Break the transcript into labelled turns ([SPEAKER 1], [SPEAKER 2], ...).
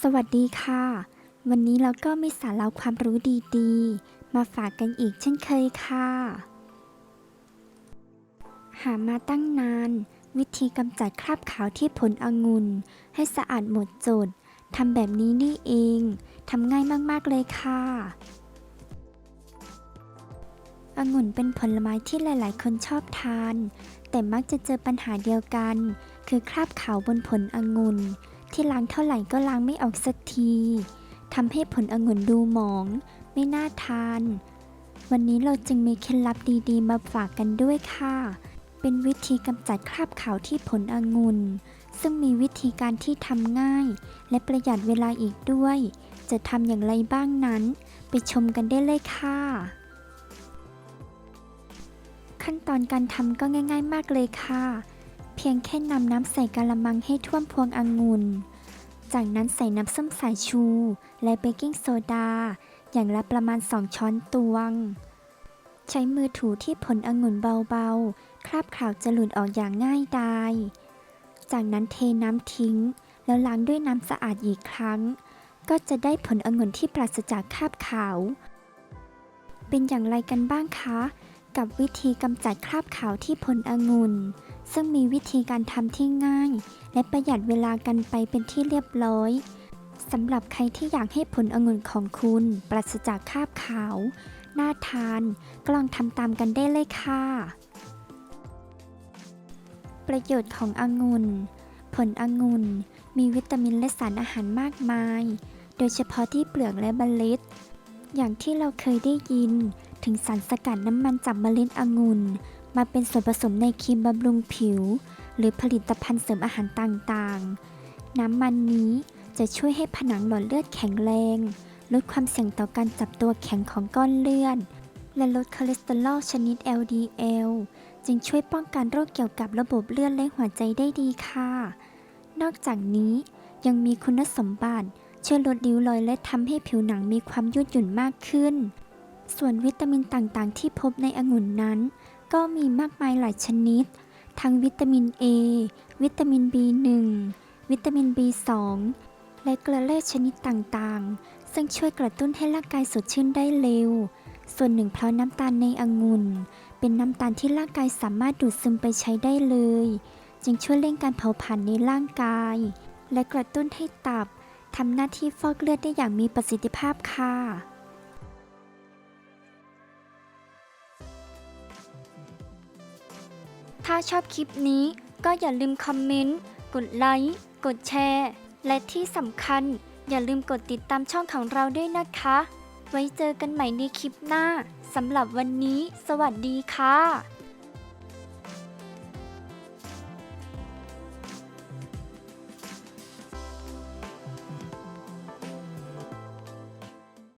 [SPEAKER 1] สวัสดีค่ะ วันนี้เราก็มีสาระความรู้ดีๆ มาฝากกันอีกเช่นเคยค่ะ หามาตั้งนาน วิธีกำจัดคราบขาวที่ผลองุ่นให้สะอาดหมดจดทำแบบนี้นี่เอง ทำง่ายมากๆเลยค่ะ องุ่นเป็นผลไม้ที่หลาย ๆ คนชอบทาน แต่มักจะเจอปัญหาเดียวกัน คือคราบขาวบนผลองุ่น ที่ล้างเท่าไหร่ก็ล้างไม่ออกสักทีทำให้ผลองุ่นดูหมอง ไม่น่าทาน วันนี้เราจึงมีเคล็ดลับดีๆ มาฝากกันด้วยค่ะ เป็นวิธีกำจัดคราบขาวที่ผลองุ่น ซึ่งมีวิธีการที่ทำง่าย และประหยัดเวลาอีกด้วย จะทำอย่างไรบ้างนั้น ไปชมกันได้เลยค่ะ ขั้นตอนการทำก็ง่าย ๆ มากเลยค่ะ เพียงแค่นำน้ำใส่กะละมังให้ท่วมพวงองุ่น จากนั้นใส่น้ำส้มสายชู และเบกกิ้งโซดา อย่างละประมาณ 2 ช้อนตวง ใช้มือถูที่ผลองุ่นเบาๆ คราบขาวจะหลุดออกอย่างง่ายดาย จากนั้นเทน้ำทิ้ง แล้วล้างด้วยน้ำสะอาดอีกครั้ง ก็จะได้ผลองุ่นที่ปราศจากคราบขาว เป็นอย่างไรกันบ้างคะ กับวิธีกำจัดคราบขาวที่ผลองุ่น ซึ่งมีวิธีการทำที่ง่าย และประหยัดเวลากันไปเป็นที่เรียบร้อยสำหรับใครที่อยากให้ผลองุ่นของคุณปราศจากคราบขาว น่าทานก็ลองทำตามกันได้เลยค่ะ ประโยชน์ขององุ่น ผลองุ่น มีวิตามินและสารอาหารมากมาย โดยเฉพาะที่เปลือกและเมล็ด อย่างที่เราเคยได้ยิน ถึงสารสกัดน้ำมันจากเมล็ดองุ่น มาเป็นส่วนผสมในครีมบำรุงผิว หรือผลิตภัณฑ์เสริมอาหารต่างๆ น้ำมันนี้จะช่วยให้ผนังหลอดเลือดแข็งแรง ลดความเสี่ยงต่อการจับตัวแข็งของก้อนเลือด และลดคอเลสเตอรอลชนิด LDL จึงช่วยป้องกันโรคเกี่ยวกับระบบเลือดและหัวใจได้ดีค่ะ นอกจากนี้ยังมีคุณสมบัติช่วยลดริ้วรอยและทำให้ผิวหนังมีความยืดหยุ่นมากขึ้น ส่วนวิตามินต่างๆ ที่พบในองุ่นนั้น ก็มีมากมายหลายชนิด ทั้งวิตามิน A วิตามิน B1 วิตามิน B2 และเกลือแร่ชนิดต่างๆ ซึ่งช่วยกระตุ้นให้ร่างกายสดชื่นได้เร็ว ส่วนหนึ่งเพราะน้ำตาลในองุ่น เป็นน้ำตาลที่ร่างกายสามารถดูดซึมไปใช้ได้เลย จึงช่วยเร่งการเผาผลาญในร่างกาย และกระตุ้นให้ตับทำหน้าที่ฟอกเลือดได้อย่างมีประสิทธิภาพค่ะ ถ้าชอบคลิปนี้ก็อย่าลืมคอมเมนต์ กดไลค์ กดแชร์ และที่สำคัญ อย่าลืมกดติดตามช่องของเราด้วยนะคะ ไว้เจอกันใหม่ในคลิปหน้า สำหรับวันนี้ สวัสดีค่ะ